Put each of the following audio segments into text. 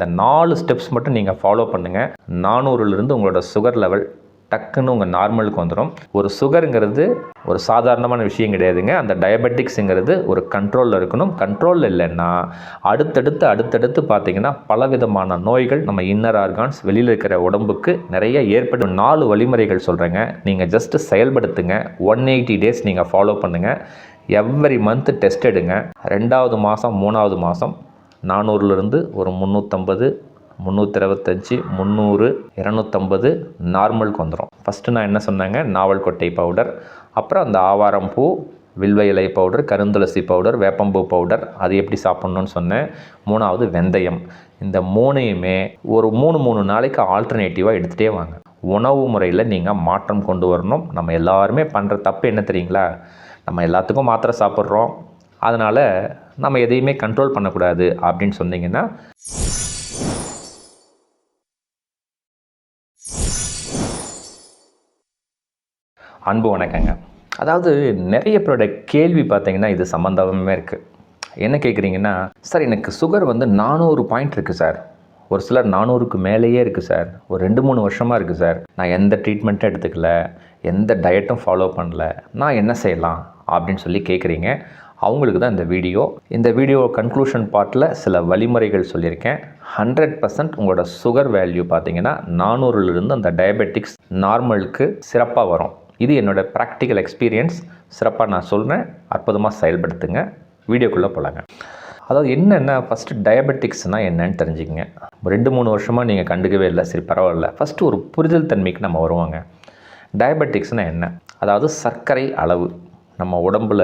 இந்த நாலு ஸ்டெப்ஸ் மட்டும் நீங்கள் ஃபாலோ பண்ணுங்கள் நானூறுலேருந்து உங்களோட சுகர் லெவல் டக்குன்னு உங்கள் நார்மலுக்கு வந்துடும் ஒரு சுகருங்கிறது ஒரு சாதாரணமான விஷயம் கிடையாதுங்க. அந்த டயபெட்டிக்ஸுங்கிறது ஒரு கண்ட்ரோலில் இருக்கணும். கண்ட்ரோலில் இல்லைன்னா அடுத்தடுத்து அடுத்தடுத்து பார்த்தீங்கன்னா பலவிதமான நோய்கள் நம்ம இன்னர் ஆர்கான்ஸ் வெளியில் இருக்கிற உடம்புக்கு நிறைய ஏற்படும். நாலு வழிமுறைகள் சொல்கிறேங்க நீங்கள் ஜஸ்ட்டு செயல்படுத்துங்க. ஒன் எயிட்டி டேஸ் நீங்கள் ஃபாலோ பண்ணுங்கள் எவ்ரி மந்த் டெஸ்ட் எடுங்க. ரெண்டாவது மாதம் மூணாவது மாதம் நானூறுலேருந்து ஒரு முந்நூற்றம்பது முந்நூற்றி இருபத்தஞ்சி முந்நூறு இரநூத்தம்பது நார்மலுக்கு வந்துடும் ஃபஸ்ட்டு நான் என்ன சொன்னேங்க? நாவல் கொட்டை பவுடர். அப்புறம் அந்த ஆவாரம் பூ வில்வ இலை பவுடர் கருந்துளசி பவுடர் வேப்பம்பூ பவுடர் அது எப்படி சாப்பிட்ணுன்னு சொன்னேன். மூணாவது வெந்தயம். இந்த மூணையுமே ஒரு மூணு மூணு நாளைக்கு ஆல்டர்னேட்டிவாக எடுத்துகிட்டே வாங்க. உணவு முறையில் நீங்கள் மாற்றம் கொண்டு வரணும். நம்ம எல்லாருமே பண்ணுற தப்பு என்ன தெரியுங்களா? நம்ம எல்லாத்துக்கும் மாத்திரை சாப்பிட்றோம். அதனால் நம்ம எதையுமே கண்ட்ரோல் பண்ணக்கூடாது அப்படின்னு சொன்னீங்கன்னா அன்பு வணக்கங்க. அதாவது நிறைய பேரோட கேள்வி பார்த்தீங்கன்னா இது சம்மந்தமே இருக்குது என்ன கேட்குறீங்கன்னா சார் எனக்கு சுகர் வந்து நானூறு பாயிண்ட் இருக்குது சார். ஒரு சிலர் நானூறுக்கு மேலேயே இருக்குது சார். ஒரு ரெண்டு மூணு வருஷமாக இருக்குது சார். நான் எந்த ட்ரீட்மெண்ட்டும் எடுத்துக்கல. எந்த டயட்டும் ஃபாலோ பண்ணல. நான் என்ன செய்யலாம்? அப்படின்னு சொல்லி கேட்குறீங்க அவங்களுக்கு தான் இந்த வீடியோ. இந்த வீடியோ கன்க்ளூஷன் பார்ட்டில் சில வழிமுறைகள் சொல்லியிருக்கேன். ஹண்ட்ரட் பர்சன்ட் உங்களோட சுகர் வேல்யூ பார்த்தீங்கன்னா நானூறுலேருந்து அந்த டயபெட்டிக்ஸ் நார்மலுக்கு சிறப்பாக வரும். இது என்னோடய ப்ராக்டிக்கல் எக்ஸ்பீரியன்ஸ் சிறப்பாக நான் சொல்கிறேன் அற்புதமாக செயல்படுத்துங்க. வீடியோக்குள்ளே போகலாங்க அதாவது என்னென்ன ஃபஸ்ட்டு டயபெட்டிக்ஸ்னால் என்னன்னு தெரிஞ்சுக்கங்க. ரெண்டு மூணு வருஷமாக நீங்கள் கண்டுக்கவே இல்லை. சரி பரவாயில்ல. ஃபஸ்ட்டு ஒரு புரிதல் தன்மைக்கு நம்ம வருவாங்க. டயபெட்டிக்ஸ்னால் என்ன? அதாவது சர்க்கரை அளவு. நம்ம உடம்புல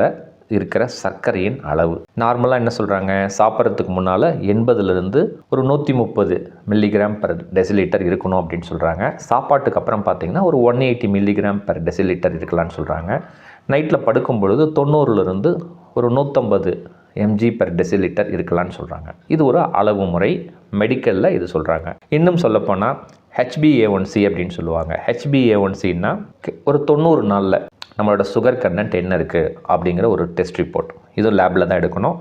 இருக்கிற சர்க்கரையின் அளவு. நார்மலாக என்ன சொல்கிறாங்க சாப்பிட்றதுக்கு முன்னால் எண்பதுலேருந்து ஒரு நூற்றி முப்பது மில்லிகிராம் பர் டெசிலிட்டர் இருக்கணும் அப்படின்னு சொல்கிறாங்க சாப்பாட்டுக்கு அப்புறம் பார்த்தீங்கன்னா ஒரு one eighty milligram per decilitre இருக்கலாம்னு சொல்கிறாங்க நைட்டில் படுக்கும் பொழுது தொண்ணூறுலேருந்து ஒரு நூற்றம்பது எம்ஜி பெர் டெசிலிட்டர் இருக்கலாம்னு சொல்கிறாங்க இது ஒரு அளவு முறை. மெடிக்கலில் இது சொல்கிறாங்க இன்னும் சொல்லப்போனால் ஹெச்பிஏ ஒன் சி அப்படின்னு சொல்லுவாங்க. ஹெச்பிஏ ஒன் சின்னா ஒரு தொண்ணூறு நாளில் நம்மளோட சுகர் கண்டென்ட் என்ன இருக்குது அப்படிங்கிற ஒரு டெஸ்ட் ரிப்போர்ட் இது லேபில் தான் எடுக்கணும்.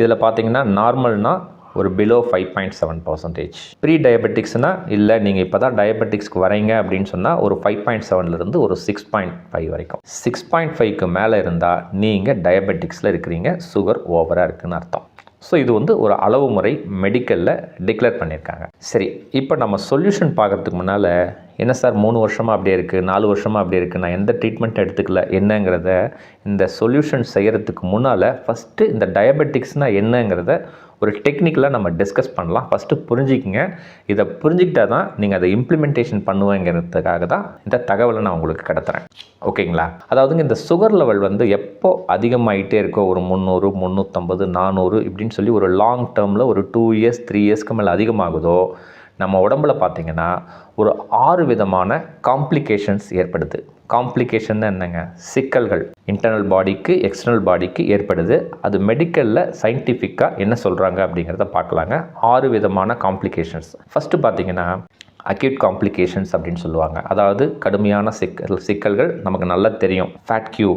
இதில் பார்த்தீங்கன்னா நார்மல்னால் ஒரு below five point seven percentage pre டயபெட்டிக்ஸ்னால் இல்லை நீங்கள் இப்போ தான் டயபெட்டிக்ஸ்க்கு வரீங்க அப்படின்னு சொன்னால் ஒரு ஃபைவ் பாயிண்ட் செவன்லேருந்து ஒரு சிக்ஸ் பாயிண்ட் ஃபைவ் வரைக்கும். சிக்ஸ் பாயிண்ட் ஃபைவ்க்கு மேலே இருந்தால் நீங்கள் டயபெட்டிக்ஸில் இருக்கிறீங்க சுகர் ஓவராக இருக்குன்னு அர்த்தம். ஸோ இது வந்து ஒரு அளவு முறை மெடிக்கலில் டிக்ளேர் பண்ணியிருக்காங்க சரி இப்போ நம்ம சொல்யூஷன் பார்க்குறதுக்கு முன்னால் என்ன சார் மூணு வருஷமாக அப்படியே இருக்குது நாலு வருஷமாக அப்படியே இருக்குது நான் எந்த ட்ரீட்மெண்ட் எடுத்துக்கல என்னங்கிறத இந்த சொல்யூஷன் செய்கிறதுக்கு முன்னால் ஃபஸ்ட்டு இந்த டயபெட்டிக்ஸ்னால் என்னங்கிறத ஒரு டெக்னிக்கலாக நம்ம டிஸ்கஸ் பண்ணலாம். ஃபஸ்ட்டு புரிஞ்சிக்கங்க. இதை புரிஞ்சுக்கிட்டா தான் நீங்கள் அதை இம்ப்ளிமெண்டேஷன் பண்ணுவேங்கிறதுக்காக தான் இந்த தகவலை நான் உங்களுக்கு கடத்துகிறேன் ஓகேங்களா? அதாவதுங்க இந்த சுகர் லெவல் வந்து எப்போ அதிகமாகிட்டே இருக்கோ ஒரு முந்நூறு முந்நூற்றம்பது நானூறு இப்படின்னு சொல்லி ஒரு லாங் டேர்மில் ஒரு டூ இயர்ஸ் த்ரீ இயர்ஸ்க்கு மேலே அதிகமாகுதோ நம்ம உடம்புல பார்த்திங்கன்னா ஒரு ஆறு விதமான காம்ப்ளிகேஷன்ஸ் ஏற்படுது. காம்ப்ளிகேஷன் என்னங்க? சிக்கல்கள். இன்டர்னல் பாடிக்கு எக்ஸ்டர்னல் பாடிக்கு ஏற்படுது. அது மெடிக்கலில் சயின்டிஃபிக்காக என்ன சொல்கிறாங்க அப்படிங்கிறத பார்க்கலாங்க. ஆறு விதமான காம்ப்ளிகேஷன்ஸ் ஃபஸ்ட்டு பார்த்தீங்கன்னா அக்யூட் காம்ப்ளிகேஷன்ஸ் அப்படின்னு சொல்லுவாங்க. அதாவது கடுமையான சிக்கல் சிக்கல்கள் நமக்கு நல்லா தெரியும். ஃபேட் கியூ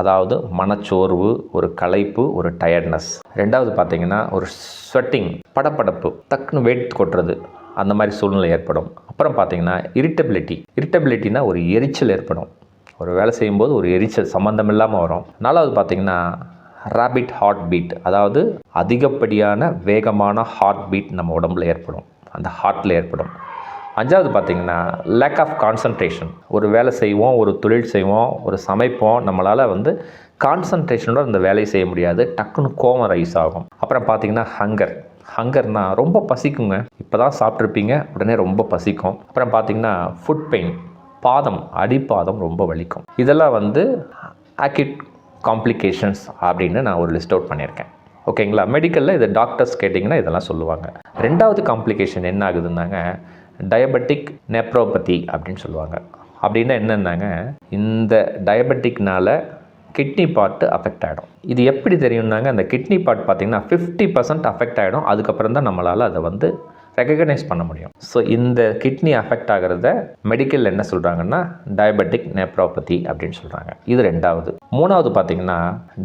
அதாவது மனச்சோர்வு ஒரு களைப்பு ஒரு டயர்ட்னஸ் ரெண்டாவது பார்த்தீங்கன்னா ஒரு ஸ்வெட்டிங் படப்படப்பு டக்குன்னு வெயிட் கொட்டுறது. அந்த மாதிரி சூழ்நிலை ஏற்படும். அப்புறம் பார்த்தீங்கன்னா இரிட்டபிலிட்டி இரிட்டபிலிட்டினா ஒரு எரிச்சல் ஏற்படும். ஒரு வேலை செய்யும்போது ஒரு எரிச்சல் சம்மந்தம் இல்லாமல் வரும். நாலாவது பார்த்திங்கன்னா ரேபிட் ஹார்ட் பீட் அதாவது அதிகப்படியான வேகமான ஹார்ட் பீட் நம்ம உடம்புல ஏற்படும். அந்த ஹார்ட்டில் ஏற்படும். அஞ்சாவது பார்த்திங்கன்னா லேக் ஆஃப் கான்சன்ட்ரேஷன் ஒரு வேலை செய்வோம் ஒரு தொழில் செய்வோம் ஒரு சமைப்போம் நம்மளால் வந்து கான்சன்ட்ரேஷனோட அந்த வேலையை செய்ய முடியாது. டக்குன்னு கோவம் ரைஸ் ஆகும். அப்புறம் பார்த்தீங்கன்னா ஹங்கர் ஹங்கர்னா ரொம்ப பசிக்குங்க. இப்போ தான் சாப்பிட்ருப்பீங்க உடனே ரொம்ப பசிக்கும். அப்புறம் பார்த்தீங்கன்னா ஃபுட் பெயின் பாதம் அடிப்பாதம் ரொம்ப வலிக்கும். இதெல்லாம் வந்து ஆக்கிட் காம்ப்ளிகேஷன்ஸ் அப்படின்னு நான் ஒரு லிஸ்ட் அவுட் பண்ணியிருக்கேன். ஓகேங்களா மெடிக்கலில் இது டாக்டர்ஸ் கேட்டிங்கன்னா இதெல்லாம் சொல்லுவாங்க. ரெண்டாவது காம்ப்ளிகேஷன் என்ன ஆகுதுன்னாங்க டயபெட்டிக் நெப்ரோபதி அப்படின்னு சொல்லுவாங்க. அப்படின்னா என்னென்னாங்க இந்த டயபெட்டிக்னால கிட்னி பார்ட்டு அஃபெக்ட் ஆகிடும் இது எப்படி தெரியும்னாங்க அந்த கிட்னி பார்ட் பார்த்திங்கன்னா ஃபிஃப்டி பர்சன்ட் அஃபெக்ட் ஆகிடும் அதுக்கப்புறம் தான் நம்மளால் அதை வந்து ரெக்கக்னைஸ் பண்ண முடியும். ஸோ இந்த கிட்னி அஃபெக்ட் ஆகிறத மெடிக்கல் என்ன சொல்கிறாங்கன்னா டயபெட்டிக் நெப்ரோபதி அப்படின்னு சொல்கிறாங்க இது ரெண்டாவது. மூணாவது பார்த்தீங்கன்னா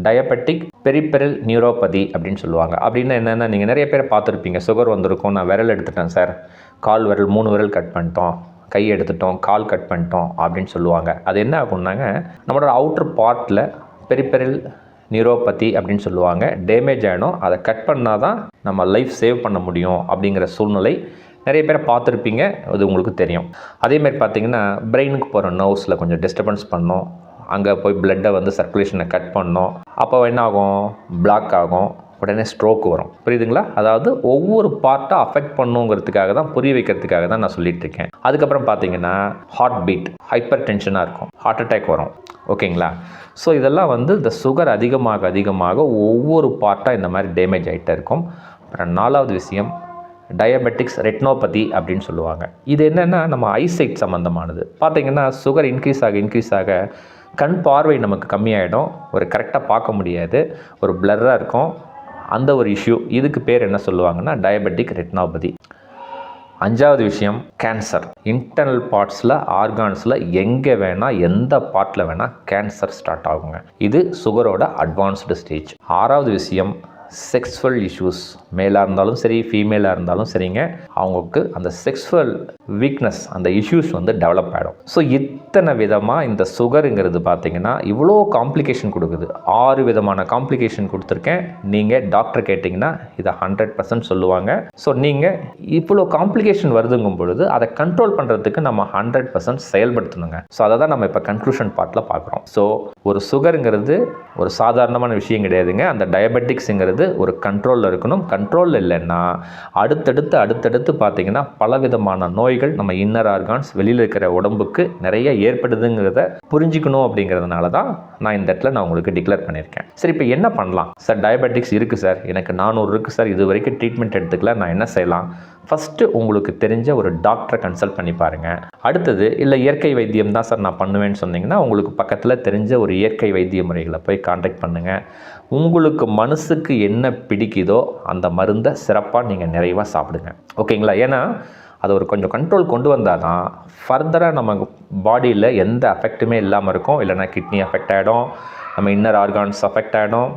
டயபெட்டிக் பெரிபெரல் நியூரோபதி அப்படின்னு சொல்லுவாங்க. அப்படின்னா என்னென்னா நீங்கள் நிறைய பேர் பார்த்துருப்பீங்க. சுகர் வந்திருக்கும். நான் விரல் எடுத்துட்டேன் சார் கால் விரல் மூணு விரல் கட் பண்ணிட்டோம். கை எடுத்துட்டோம் கால் கட் பண்ணிட்டோம் அப்படின்னு சொல்லுவாங்க. அது என்ன ஆகும்னாங்க நம்மளோட அவுட்ரு பார்ட்டில் பெரிபெரல் நியூரோபதி அப்படின்னு சொல்லுவாங்க. டேமேஜ் ஆகிடும் அதை கட் பண்ணால் தான் நம்ம லைஃப் சேவ் பண்ண முடியும் அப்படிங்கிற சூழ்நிலை நிறைய பேரை பார்த்துருப்பீங்க. அது உங்களுக்கு தெரியும். அதேமாதிரி பார்த்தீங்கன்னா பிரெயினுக்கு போகிற நர்வ்ஸில் கொஞ்சம் டிஸ்டர்பன்ஸ் பண்ணோம். அங்கே போய் பிளட்டை வந்து சர்க்குலேஷனை கட் பண்ணோம். அப்போ என்ன ஆகும்? பிளாக் ஆகும். உடனே ஸ்ட்ரோக் வரும். புரியுதுங்களா? அதாவது ஒவ்வொரு பார்ட்டாக அஃபெக்ட் பண்ணுங்கிறதுக்காக தான் புரிய வைக்கிறதுக்காக தான் நான் சொல்லிட்டு இருக்கேன். அதுக்கப்புறம் பார்த்தீங்கன்னா ஹார்ட் பீட் ஹைப்பர் டென்ஷனாக இருக்கும். ஹார்ட் அட்டாக் வரும். ஓகேங்களா? ஸோ இதெல்லாம் வந்து இந்த சுகர் அதிகமாக அதிகமாக ஒவ்வொரு பார்ட்டாக இந்த மாதிரி டேமேஜ் ஆகிட்டே இருக்கும். அப்புறம் நாலாவது விஷயம் டயபெட்டிக்ஸ் ரெட்னோபதி அப்படின்னு சொல்லுவாங்க. இது என்னென்னா நம்ம ஐசைட் சம்மந்தமானது பார்த்தீங்கன்னா சுகர் இன்க்ரீஸ் ஆக இன்க்ரீஸ் ஆக கண் பார்வை நமக்கு கம்மியாயிடும். ஒரு கரெக்டாக பார்க்க முடியாது. ஒரு பிளர்ராக இருக்கும். அந்த ஒரு இஷ்யூ இதுக்கு பேர் என்ன சொல்லுவாங்கன்னா டயபெட்டிக் ரெட்னாபதி அஞ்சாவது விஷயம் கேன்சர் இன்டர்னல் பார்ட்ஸில் ஆர்கான்ஸில் எங்கே வேணால் எந்த பார்ட்டில் வேணால் கேன்சர் ஸ்டார்ட் ஆகுங்க. இது சுகரோட அட்வான்ஸ்டு ஸ்டேஜ் ஆறாவது விஷயம் செக்ஸ்வல் இஷ்யூஸ் மேலாக இருந்தாலும் சரி ஃபீமேலாக இருந்தாலும் சரிங்க. அவங்களுக்கு அந்த செக்ஸ்வல் வீக்னஸ் அந்த இஷ்யூஸ் வந்து டெவலப் ஆகிடும் ஸோ இத்தனை விதமாக இந்த சுகருங்கிறது பார்த்தீங்கன்னா இவ்வளோ காம்ப்ளிகேஷன் கொடுக்குது. ஆறு விதமான காம்ப்ளிகேஷன் கொடுத்துருக்கேன். நீங்கள் டாக்டர் கேட்டிங்கன்னா இதை ஹண்ட்ரட் பர்சன்ட் சொல்லுவாங்க. ஸோ நீங்கள் இவ்வளோ காம்ப்ளிகேஷன் வருதுங்கும் பொழுது அதை கண்ட்ரோல் பண்ணுறதுக்கு நம்ம ஹண்ட்ரட் பர்சன்ட் செயல்படுத்தணுங்க. ஸோ அதை தான் நம்ம இப்போ கன்க்ளூஷன் பார்ட்டில் பார்க்குறோம். ஸோ ஒரு சுகருங்கிறது ஒரு சாதாரணமான விஷயம் கிடையாதுங்க. அந்த டயபெட்டிக்ஸுங்கிறது ஒரு கண்ட்ரோலில் இருக்கணும். கண்ட்ரோலில் இல்லைன்னா அடுத்தடுத்து அடுத்தடுத்து பார்த்தீங்கன்னா பலவிதமான நோய்கள் நம்ம இன்னர் ஆர்கான்ஸ் வெளியில் இருக்கிற உடம்புக்கு நிறைய ஏற்படுதுங்கிறத புரிஞ்சுக்கணும் அப்படிங்கிறதுனால தான் நான் இந்த இடத்துல நான் உங்களுக்கு டிக்ளேர் பண்ணியிருக்கேன். சரி இப்போ என்ன பண்ணலாம்? சார் டயபெட்டிக்ஸ் இருக்குது சார் எனக்கு நானூறு இருக்குது சார் இது வரைக்கும் ட்ரீட்மெண்ட் எடுத்துக்கல. நான் என்ன செய்யலாம்? ஃபஸ்ட்டு உங்களுக்கு தெரிஞ்ச ஒரு டாக்டரை கன்சல்ட் பண்ணி பாருங்கள் அடுத்தது இல்லை இயற்கை வைத்தியம் தான் சார் நான் பண்ணுவேன்னு சொன்னீங்கன்னா உங்களுக்கு பக்கத்தில் தெரிஞ்ச ஒரு இயற்கை வைத்திய முறைகளை போய் காண்டாக்ட் பண்ணுங்கள் உங்களுக்கு மனசுக்கு என்ன பிடிக்குதோ அந்த மருந்தை சிறப்பாக நீங்கள் நிறைவாக சாப்பிடுங்க. ஓகேங்களா? ஏன்னா அதை ஒரு கொஞ்சம் கண்ட்ரோல் கொண்டு வந்தால் தான் ஃபர்தராக நம்ம பாடியில் எந்த அஃபெக்ட்டுமே இல்லாமல் இருக்கும். இல்லைனா கிட்னி அஃபெக்ட் ஆகிடும் நம்ம இன்னர் ஆர்கான்ஸ் அஃபெக்ட் ஆகிடும்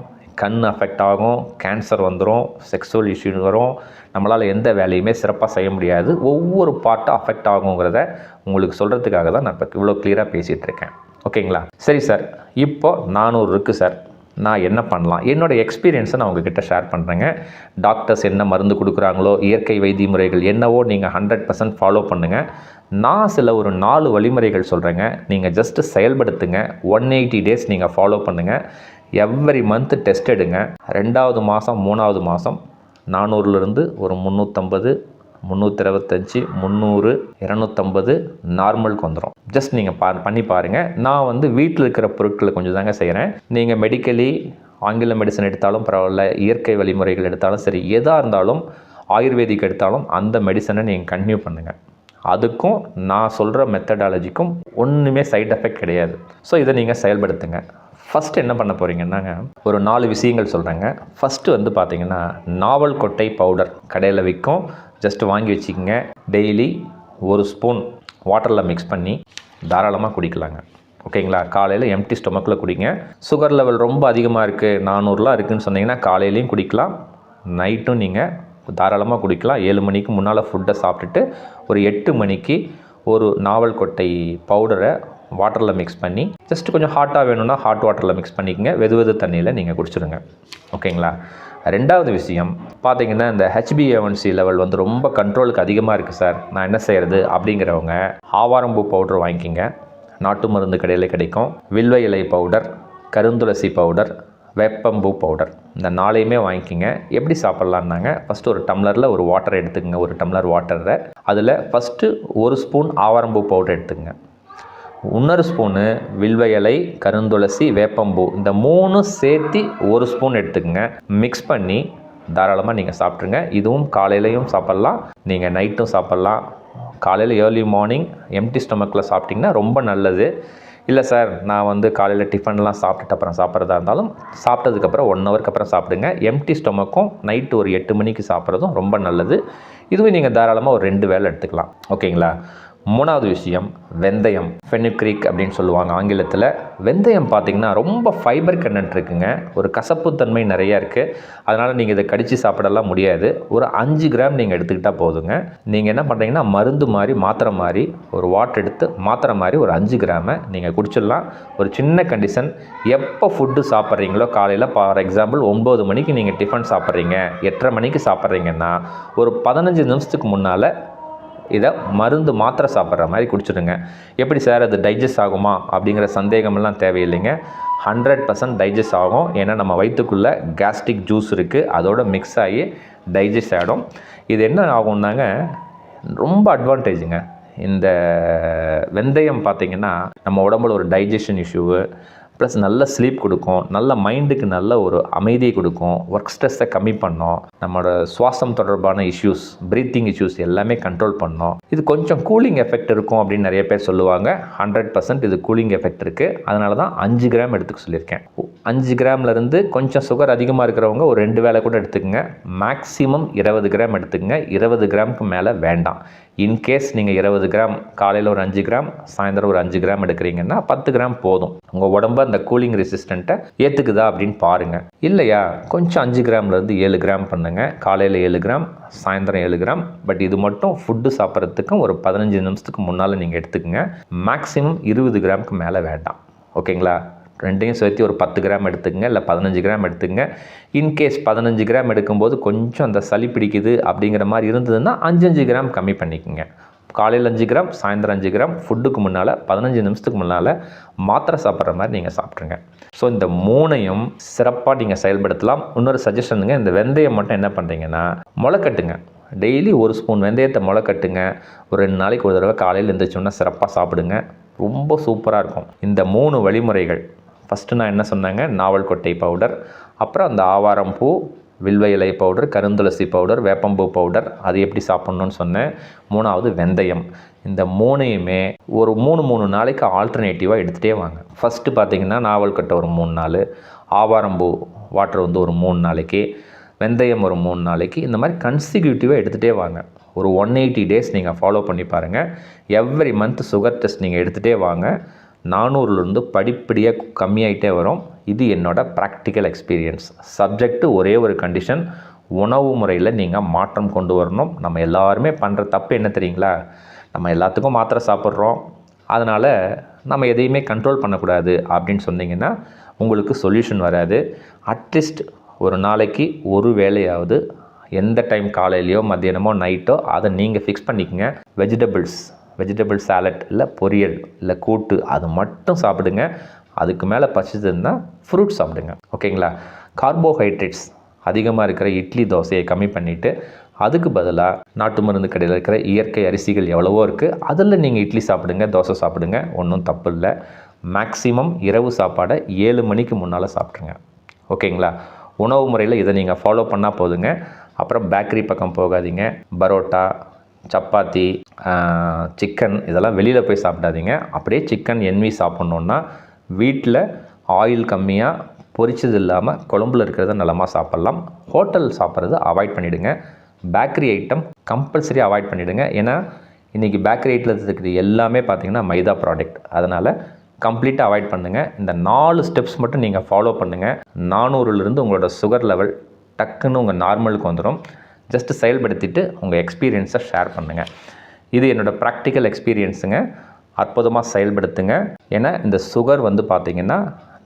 கண் அஃபெக்ட் ஆகும். கேன்சர் வந்துடும் செக்ஸுவல் இஷ்யூ வரும். நம்மளால் எந்த வேலையுமே சிறப்பாக செய்ய முடியாது. ஒவ்வொரு பார்ட்டாக அஃபெக்ட் ஆகுங்கிறத உங்களுக்கு சொல்கிறதுக்காக தான் நான் இப்போ இவ்வளோ கிளியராக பேசிகிட்டு இருக்கேன். ஓகேங்களா? சரி சார் இப்போ நானூறு இருக்குது சார் நான் என்ன பண்ணலாம்? என்னோடய எக்ஸ்பீரியன்ஸை நான் உங்ககிட்ட ஷேர் பண்ணுறேங்க டாக்டர்ஸ் என்ன மருந்து கொடுக்குறாங்களோ இயற்கை வைத்திய முறைகள் என்னவோ நீங்கள் ஹண்ட்ரட் பர்சன்ட் ஃபாலோ பண்ணுங்கள் நான் சில ஒரு நாலு வழிமுறைகள் சொல்கிறேங்க நீங்கள் ஜஸ்ட்டு செயல்படுத்துங்க. ஒன் எயிட்டி டேஸ் நீங்கள் ஃபாலோ பண்ணுங்கள் எவ்ரி மந்த் டெஸ்ட் எடுங்க. ரெண்டாவது மாதம் மூணாவது மாதம் நானூறுலேருந்து ஒரு முந்நூற்றம்பது முந்நூற்றி இருபத்தஞ்சி முந்நூறு இரநூத்தம்பது நார்மலுக்கு வந்துடும் ஜஸ்ட் நீங்கள் பா பண்ணி பாருங்கள் நான் வந்து வீட்டில் இருக்கிற பொருட்களை கொஞ்சம் தாங்க செய்கிறேன் நீங்கள் மெடிக்கலி ஆங்கில மெடிசன் எடுத்தாலும் பரவாயில்ல இயற்கை வழிமுறைகள் எடுத்தாலும் சரி எதாக இருந்தாலும் ஆயுர்வேதிக் எடுத்தாலும் அந்த மெடிசனை நீங்கள் கன்டினியூ பண்ணுங்கள் அதுக்கும் நான் சொல்கிற மெத்தடாலஜிக்கும் ஒன்றுமே சைட் எஃபெக்ட் கிடையாது. ஸோ இதை நீங்கள் செயல்படுத்துங்க. ஃபஸ்ட்டு என்ன பண்ண போகிறீங்கன்னாங்க ஒரு நாலு விஷயங்கள் சொல்கிறேங்க ஃபஸ்ட்டு வந்து பார்த்திங்கன்னா நாவல் கொட்டை பவுடர் கடையில் விற்கும் ஜஸ்ட்டு வாங்கி வச்சுக்கோங்க. டெய்லி ஒரு ஸ்பூன் வாட்டரில் மிக்ஸ் பண்ணி தாராளமாக குடிக்கலாங்க. ஓகேங்களா காலையில் எம்டி ஸ்டொமக்கில் குடிங்க. சுகர் லெவல் ரொம்ப அதிகமாக இருக்குது நானூறுலாம் இருக்குதுன்னு சொன்னீங்கன்னா காலையிலையும் குடிக்கலாம். நைட்டும் நீங்கள் தாராளமாக குடிக்கலாம். ஏழு மணிக்கு முன்னால் ஃபுட்டை சாப்பிட்டுட்டு ஒரு எட்டு மணிக்கு ஒரு நாவல் கொட்டை பவுடரை வாட்டரில் மிக்ஸ் பண்ணி ஜஸ்ட் கொஞ்சம் ஹாட்டாக வேணும்னா ஹாட் வாட்டரில் மிக்ஸ் பண்ணிக்கங்க. வெது வெது தண்ணியில் நீங்கள் குடிச்சிடுங்க ஓகேங்களா ரெண்டாவது விஷயம் பார்த்தீங்கன்னா இந்த ஹெச்பிஏஒன்சி லெவல் வந்து ரொம்ப கண்ட்ரோலுக்கு அதிகமாக இருக்குது சார் நான் என்ன செய்கிறது அப்படிங்கிறவங்க ஆவாரம்பூ பவுடர் வாங்கிக்கிங்க. நாட்டு மருந்து கடையில் கிடைக்கும். வில்வ இலை பவுடர் கருந்துளசி பவுடர் வேப்பம்பூ பவுடர் இந்த நாளையுமே வாங்கிக்கிங்க. எப்படி சாப்பிட்லான்னாங்க ஃபஸ்ட்டு ஒரு டம்ளரில் ஒரு வாட்டர் எடுத்துக்கங்க. ஒரு டம்ளர் வாட்டரில் அதில் ஃபஸ்ட்டு ஒரு ஸ்பூன் ஆவாரம்பூ பவுடர் எடுத்துக்கங்க. இன்னொரு ஸ்பூனு வில்வ இலை கருந்துளசி வேப்பம்பூ. இந்த மூணு சேர்த்து ஒரு ஸ்பூன் எடுத்துக்கங்க. மிக்ஸ் பண்ணி தாராளமாக நீங்கள் சாப்பிட்ருங்க இதுவும் காலையிலையும் சாப்பிட்லாம். நீங்கள் நைட்டும் சாப்பிட்லாம். காலையில் ஏர்லி மார்னிங் எம்டி ஸ்டொமக்கில் சாப்பிட்டிங்கன்னா ரொம்ப நல்லது. இல்லை சார் நான் வந்து காலையில் டிஃபன்லாம் சாப்பிட்டுட்டு அப்புறம் சாப்பிட்றதா இருந்தாலும் சாப்பிட்டதுக்கப்புறம் ஒன் ஹவருக்கு அப்புறம் சாப்பிடுங்க. எம்டி ஸ்டொமக்கும் நைட்டு ஒரு எட்டு மணிக்கு சாப்பிட்றதும் ரொம்ப நல்லது. இதுவே நீங்கள் தாராளமாக ஒரு ரெண்டு வேளை எடுத்துக்கலாம். ஓகேங்களா மூணாவது விஷயம் வெந்தயம். ஃபெனுக்ரிக் அப்படின்னு சொல்லுவாங்க ஆங்கிலத்தில். வெந்தயம் பார்த்தீங்கன்னா ரொம்ப ஃபைபர் கண்டென்ட் இருக்குங்க. ஒரு கசப்புத்தன்மை நிறையா இருக்குது அதனால் நீங்கள் இதை கடித்து சாப்பிடலாம் முடியாது. ஒரு அஞ்சு கிராம் நீங்கள் எடுத்துக்கிட்டால் போதுங்க. நீங்கள் என்ன பண்ணுறீங்கன்னா மருந்து மாதிரி மாத்திரை மாதிரி ஒரு வாட் எடுத்து மாத்திரை மாதிரி ஒரு அஞ்சு கிராமை நீங்கள் குடிச்சிடலாம். ஒரு சின்ன கண்டிஷன் எப்போ ஃபுட்டு சாப்பிட்றீங்களோ காலையில் ஃபார் எக்ஸாம்பிள் ஒம்பது மணிக்கு நீங்கள் டிஃபன் சாப்பிட்றீங்க எட்டரை மணிக்கு சாப்பிட்றீங்கன்னா ஒரு பதினஞ்சு நிமிஷத்துக்கு முன்னால் இதை மருந்து மாத்திரை சாப்பிட்ற மாதிரி குடிச்சிடுங்க. எப்படி சார் அது டைஜஸ்ட் ஆகுமா அப்படிங்கிற சந்தேகமெல்லாம் தேவையில்லைங்க. ஹண்ட்ரட் பர்சன்ட் டைஜஸ்ட் ஆகும். ஏன்னா நம்ம வயிற்றுக்குள்ளே கேஸ்ட்ரிக் ஜூஸ் இருக்குது அதோட மிக்ஸ் ஆகி டைஜஸ்ட் ஆகிடும் இது என்ன ஆகும்னாங்க ரொம்ப அட்வான்டேஜுங்க இந்த வெந்தயம் பார்த்திங்கன்னா நம்ம உடம்புல ஒரு டைஜஷன் இஷ்யூவு ப்ளஸ் நல்ல ஸ்லீப் கொடுக்கும். நல்ல மைண்டுக்கு நல்ல ஒரு அமைதியை கொடுக்கும். ஒர்க் ஸ்ட்ரெஸ்ஸை கம்மி பண்ணோம். நம்மளோட சுவாசம் தொடர்பான இஷ்யூஸ் ப்ரீத்திங் இஷ்யூஸ் எல்லாமே கண்ட்ரோல் பண்ணோம். இது கொஞ்சம் கூலிங் எஃபெக்ட் இருக்கும் அப்படின்னு நிறைய பேர் சொல்லுவாங்க. ஹண்ட்ரட் பர்சன்ட் இது கூலிங் எஃபெக்ட் இருக்குது அதனால தான் அஞ்சு கிராம் எடுத்துக்க சொல்லியிருக்கேன். அஞ்சு கிராம்லேருந்து கொஞ்சம் சுகர் அதிகமாக இருக்கிறவங்க ஒரு ரெண்டு வேளை கூட எடுத்துக்கோங்க. மேக்ஸிமம் இருபது கிராம் எடுத்துக்கங்க. இருபது கிராமுக்கு மேலே வேண்டாம். இன்கேஸ் நீங்கள் இருபது கிராம் காலையில் ஒரு அஞ்சு கிராம் சாயந்தரம் ஒரு அஞ்சு கிராம் எடுக்கிறீங்கன்னா பத்து கிராம் போதும். உங்கள் உடம்பு அந்த கூலிங் ரெசிஸ்டண்ட்டை ஏற்றுக்குதா அப்படின்னு பாருங்கள் இல்லையா? கொஞ்சம் அஞ்சு கிராம்லேருந்து ஏழு கிராம் பண்ணுங்கள் காலையில் ஏழு கிராம் சாயந்தரம் ஏழு கிராம். பட் இது மட்டும் ஃபுட்டு சாப்பிட்றதுக்கும் ஒரு பதினஞ்சு நிமிஷத்துக்கு முன்னால் நீங்கள் எடுத்துக்கோங்க. மேக்ஸிமம் இருபது கிராமுக்கு மேலே வேண்டாம். ஓகேங்களா? ரெண்டையும் சேர்த்து ஒரு பத்து கிராம் எடுத்துக்கங்க இல்லை பதினஞ்சு கிராம் எடுத்துக்கங்க. இன்கேஸ் பதினஞ்சு கிராம் எடுக்கும்போது கொஞ்சம் அந்த சளி பிடிக்குது அப்படிங்கிற மாதிரி இருந்ததுன்னா அஞ்சு அஞ்சு கிராம் கம்மி பண்ணிக்கோங்க. காலையில் அஞ்சு கிராம் சாயந்தரம் அஞ்சு கிராம் ஃபுட்டுக்கு முன்னால் பதினஞ்சு நிமிஷத்துக்கு முன்னால் மாத்திரை சாப்பிட்ற மாதிரி நீங்கள் சாப்பிட்ருங்க ஸோ இந்த மூணையும் சிறப்பாக நீங்கள் செயல்படுத்தலாம். இன்னொரு சஜஷனுங்க இந்த வெந்தயம் மட்டும் என்ன பண்ணுறீங்கன்னா முளைக்கட்டுங்க டெய்லி ஒரு ஸ்பூன் வெந்தயத்தை முளைக்கட்டுங்க ஒரு ரெண்டு நாளைக்கு ஒரு தடவை காலையில் எழுந்திரிச்சோன்னா சிறப்பாக சாப்பிடுங்க. ரொம்ப சூப்பராக இருக்கும். இந்த மூணு வழிமுறைகள். ஃபஸ்ட்டு நான் என்ன சொன்னேங்க? நாவல் கொட்டை பவுடர். அப்புறம் அந்த ஆவாரம் பூ வில்வ இலை பவுடர் கருந்துளசி பவுடர் வேப்பம்பூ பவுடர் அது எப்படி சாப்பிட்ணுன்னு சொன்னேன். மூணாவது வெந்தயம். இந்த மூணையுமே ஒரு மூணு மூணு நாளைக்கு ஆல்டர்னேட்டிவாக எடுத்துகிட்டே வாங்க. ஃபஸ்ட்டு பார்த்தீங்கன்னா நாவல் கட்டை ஒரு மூணு நாள் ஆவாரம்பூ வாட்டர் வந்து ஒரு மூணு நாளைக்கு வெந்தயம் ஒரு மூணு நாளைக்கு இந்த மாதிரி கன்சிக்யூட்டிவாக எடுத்துகிட்டே வாங்க. ஒரு ஒன் எயிட்டி டேஸ் நீங்கள் ஃபாலோ பண்ணி பாருங்கள் எவ்ரி மந்த் சுகர் டெஸ்ட் நீங்கள் எடுத்துகிட்டே வாங்க. நானூறுலேருந்து படிப்படியாக கம்மியாயிட்டே வரும். இது என்னோட ப்ராக்டிக்கல் எக்ஸ்பீரியன்ஸ் சப்ஜெக்ட்டு ஒரே ஒரு கண்டிஷன் உணவு முறையில் நீங்கள் மாற்றம் கொண்டு வரணும். நம்ம எல்லாருமே பண்ணுற தப்பு என்ன தெரியுங்களா? நம்ம எல்லாத்துக்கும் மாத்திரை சாப்பிட்றோம். அதனால் நம்ம எதையுமே கண்ட்ரோல் பண்ணக்கூடாது அப்படின்னு சொன்னீங்கன்னா உங்களுக்கு சொல்யூஷன் வராது. அட்லீஸ்ட் ஒரு நாளைக்கு ஒரு வேலையாவது எந்த டைம் காலையிலையோ மத்தியானமோ நைட்டோ அதை நீங்கள் ஃபிக்ஸ் பண்ணிக்கங்க. வெஜிடபிள்ஸ் வெஜிடபிள் சாலட் இல்லை பொரியல் இல்லை கூட்டு அது மட்டும் சாப்பிடுங்க. அதுக்கு மேலே பசிச்சதுன்னா ஃப்ரூட் சாப்பிடுங்க. ஓகேங்களா? கார்போஹைட்ரேட்ஸ் அதிகமாக இருக்கிற இட்லி தோசையை கம்மி பண்ணிவிட்டு அதுக்கு பதிலாக நாட்டு மருந்து கடையில் இருக்கிற இயற்கை அரிசிகள் எவ்வளவோ இருக்குது அதில் நீங்கள் இட்லி சாப்பிடுங்க தோசை சாப்பிடுங்க ஒன்றும் தப்பு இல்லை. மேக்ஸிமம் இரவு சாப்பாடை ஏழு மணிக்கு முன்னால் சாப்பிட்ருங்க ஓகேங்களா? உணவு முறையில் இதை நீங்கள் ஃபாலோ பண்ணால் போதுங்க. அப்புறம் பேக்கரி பக்கம் போகாதீங்க. பரோட்டா சப்பாத்தி சிக்கன் இதெல்லாம் வெளியில் போய் சாப்பிடாதீங்க. அப்படியே சிக்கன் என்வி சாப்பிட்ணுன்னா வீட்டில் ஆயில் கம்மியாக பொரிச்சது இல்லாமல் குழம்புல இருக்கிறத நல்லமாக சாப்பிட்லாம். ஹோட்டல் சாப்பிட்றத அவாய்ட் பண்ணிவிடுங்க பேக்கரி ஐட்டம் கம்பல்சரி அவாய்ட் பண்ணிவிடுங்க ஏன்னா இன்றைக்கி பேக்கரி ஐட்டில் இருக்கிற எல்லாமே பார்த்திங்கன்னா மைதா ப்ராடக்ட் அதனால் கம்ப்ளீட்டாக அவாய்ட் பண்ணுங்கள் இந்த நாலு ஸ்டெப்ஸ் மட்டும் நீங்கள் ஃபாலோ பண்ணுங்கள் நானூறுலேருந்து உங்களோட சுகர் லெவல் டக்குன்னு உங்கள் நார்மலுக்கு வந்துடும் ஜஸ்ட்டு செயல்படுத்திட்டு உங்கள் எக்ஸ்பீரியன்ஸை ஷேர் பண்ணுங்கள் இது என்னோடய ப்ராக்டிக்கல் எக்ஸ்பீரியன்ஸுங்க அற்புதமாக செயல்படுத்துங்க. ஏன்னா இந்த சுகர் வந்து பார்த்திங்கன்னா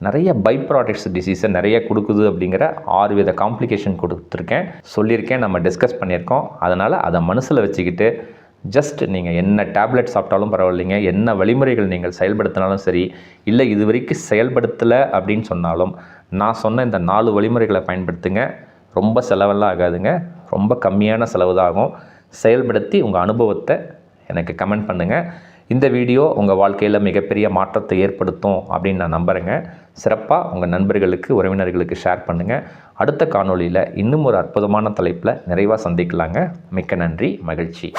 நிறைய பை ப்ராடக்ட்ஸ் டிசீஸை நிறைய கொடுக்குது அப்படிங்கிற ஆறு வித காம்ப்ளிகேஷன் கொடுத்துருக்கேன். சொல்லியிருக்கேன் நம்ம டிஸ்கஸ் பண்ணியிருக்கோம். அதனால் அதை மனசில் வச்சுக்கிட்டு ஜஸ்ட் நீங்கள் என்ன டேப்லெட் சாப்பிட்டாலும் பரவாயில்லைங்க என்ன வழிமுறைகள் நீங்கள் செயல்படுத்தினாலும் சரி இல்லை இது வரைக்கும் செயல்படுத்தலை அப்படின்னு சொன்னாலும் நான் சொன்ன இந்த நாலு வழிமுறைகளை பயன்படுத்துங்க. ரொம்ப செலவெல்லாம் ஆகாதுங்க. ரொம்ப கம்மியான செலவு தான் ஆகும். செயல்படுத்தி உங்கள் அனுபவத்தை எனக்கு கமெண்ட் பண்ணுங்கள் இந்த வீடியோ உங்கள் வாழ்க்கையில் மிகப்பெரிய மாற்றத்தை ஏற்படுத்தும் அப்படின்னு நான் நம்புகிறேங்க சிறப்பாக உங்கள் நண்பர்களுக்கு உறவினர்களுக்கு ஷேர் பண்ணுங்கள் அடுத்த காணொளியில் இன்னும் ஒரு அற்புதமான தலைப்பில் நிறைவாக சந்திக்கலாங்க. மிக்க நன்றி மகிழ்ச்சி.